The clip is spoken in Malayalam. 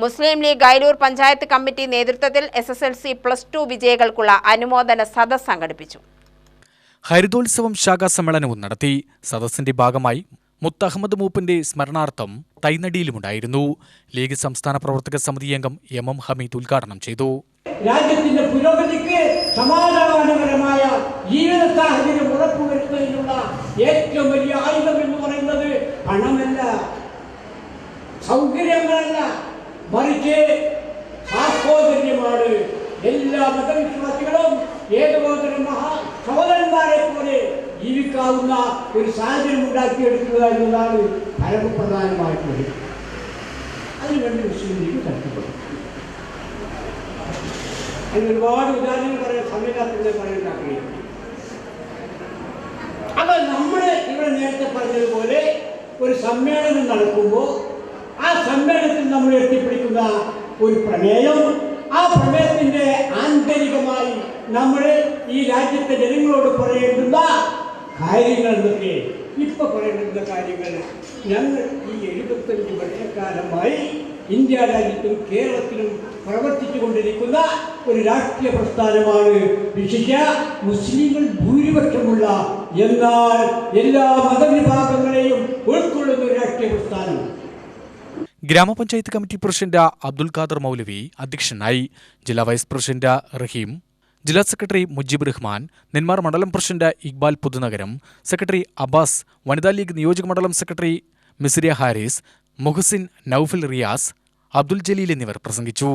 മുസ്ലിം ലീഗ് ഗൈലൂർ പഞ്ചായത്ത് കമ്മിറ്റി നേതൃത്വത്തിൽ S S L C plus two വിജയികൾക്കുള്ള അനുമോദന സദസ് സംഘടിപ്പിച്ചു. ഹരിതോത്സവം ശാഖാ സമ്മേളനവും നടത്തി. സദസ്സിന്റെ ഭാഗമായി മുത്തഹമ്മദ് മൂപ്പിന്റെ സ്മരണാർത്ഥം തൈനടിയിലുമുണ്ടായിരുന്നു. ലീഗ് സംസ്ഥാന പ്രവർത്തക സമിതി അംഗം എം എം ഹമീദ് ഉദ്ഘാടനം ചെയ്തു. രാജ്യത്തിന്റെ പുരോഗതിക്ക് സമാധാനപരമായ ജീവിത സാഹചര്യം ഉറപ്പുവരുത്തുന്നതിനുള്ള ഏറ്റവും വലിയ ആയുധം എന്ന് പറയുന്നത് പണമല്ല സൗകര്യങ്ങളല്ല മതവിശ്വാസികളും ഏതുപോലെ മഹാ സഹോദരന്മാരെ പോലെ ജീവിക്കാവുന്ന ഒരു സാഹചര്യം ഉണ്ടാക്കിയെടുക്കുക എന്നതാണ് പരമപ്രധാനമായിട്ടുള്ളത്. അതിനുവേണ്ടി മുസ്ലിം ലീഗ് അതിന് ഒരുപാട് ഉദാഹരണങ്ങൾ പറയാൻ സമയത്ത് പറയാൻ ആഗ്രഹിക്കുന്നു. അപ്പൊ നമ്മൾ ഇവിടെ നേരത്തെ പറഞ്ഞതുപോലെ ഒരു സമ്മേളനം നടക്കുമ്പോൾ ആ സമ്മേളനത്തിൽ നമ്മൾ എത്തിപ്പിടിക്കുന്ന ഒരു പ്രമേയം ആ പ്രമേയത്തിന്റെ ആന്തരികമായി നമ്മൾ ഈ രാജ്യത്തെ ജനങ്ങളോട് പറയേണ്ടുന്ന കാര്യങ്ങൾ എന്നൊക്കെ ഇപ്പൊ പറയേണ്ടുന്ന കാര്യങ്ങൾ ഞങ്ങൾ ഈ എഴുപത്തഞ്ച് വർഷക്കാലമായി ഇന്ത്യ രാജ്യത്തും കേരളത്തിലും പ്രവർത്തിച്ചു കൊണ്ടിരിക്കുന്ന ഒരു രാഷ്ട്രീയ പ്രസ്ഥാനമാണ് വിശിഷ്യ മുസ്ലിങ്ങൾ ഭൂരിപക്ഷമുള്ള എന്നാൽ എല്ലാ മതവിഭാഗങ്ങളെയും ഉൾക്കൊള്ളുന്ന ഒരു രാഷ്ട്രീയ പ്രസ്ഥാനം. ഗ്രാമപഞ്ചായത്ത് കമ്മിറ്റി പ്രസിഡന്റ് അബ്ദുൽ ഖാദർ മൗലവി അധ്യക്ഷനായി ജില്ലാ വൈസ് പ്രസിഡന്റ് റഹീം ജില്ലാ സെക്രട്ടറി മുജീബ് റഹ്മാൻ നെന്മാർ മണ്ഡലം പ്രസിഡന്റ് ഇക്ബാൽ പുതുനഗരം സെക്രട്ടറി അബ്ബാസ് വനിതാ ലീഗ് നിയോജക മണ്ഡലം സെക്രട്ടറി മിസ്രിയ ഹാരിസ് മുഹസിൻ നൌഫൽ റിയാസ് അബ്ദുൽ ജലീൽ എന്നിവർ പ്രസംഗിച്ചു.